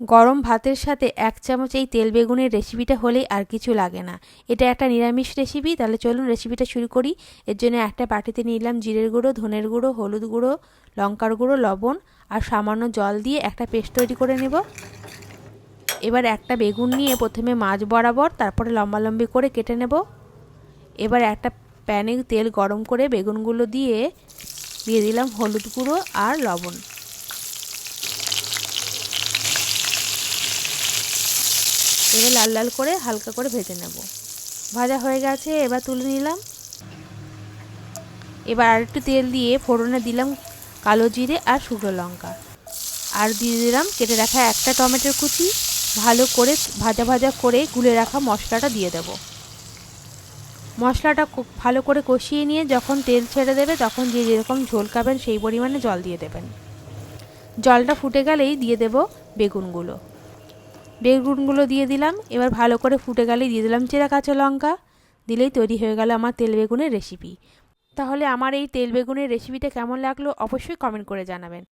গরম ভাতের সাথে এক চামচ এই তেল বেগুনের রেসিপিটা হলেই আর কিছু লাগে না। এটা একটা নিরামিষ রেসিপি, তাহলে চলুন রেসিপিটা শুরু করি। এর জন্য একটা বাটিতে নিলাম জিরের গুঁড়ো, ধনের গুঁড়ো, হলুদ গুঁড়ো, লঙ্কার গুঁড়ো, লবণ আর সামান্য জল দিয়ে একটা পেস্ট তৈরি করে নেব। এবার একটা বেগুন নিয়ে প্রথমে মাছ বরাবর, তারপরে লম্বা লম্বি করে কেটে নেব। এবার একটা প্যানে তেল গরম করে বেগুনগুলো দিয়ে দিয়ে দিলাম হলুদ গুঁড়ো আর লবণ। এবার লাল লাল করে হালকা করে ভেজে নেব। ভাজা হয়ে গেছে, এবার তুলে নিলাম। এবার আর একটু তেল দিয়ে ফোড়নে দিলাম কালো জিরে আর শুকনো লঙ্কা। আর দিয়ে দিলাম কেটে রাখা একটা টমেটোর কুচি। ভালো করে ভাজা ভাজা করে গুলে রাখা মশলাটা দিয়ে দেব। মশলাটা ভালো করে কষিয়ে নিয়ে যখন তেল ছেড়ে দেবে, তখন যে যেরকম ঝোল খাবেন সেই পরিমাণে জল দিয়ে দেবেন। জলটা ফুটে গেলেই দিয়ে দেব বেগুনগুলো। বেগুনগুলো দিয়ে দিলাম। এবার ভালো করে ফুটে গেলে দিয়ে দিলাম চেরা কাঁচা লঙ্কা। দিলেই তৈরি হয়ে গেল আমার তেল বেগুনের রেসিপি তাহলে আমার এই তেল বেগুনের রেসিপিটা কেমন লাগল অবশ্যই কমেন্ট করে জানাবেন।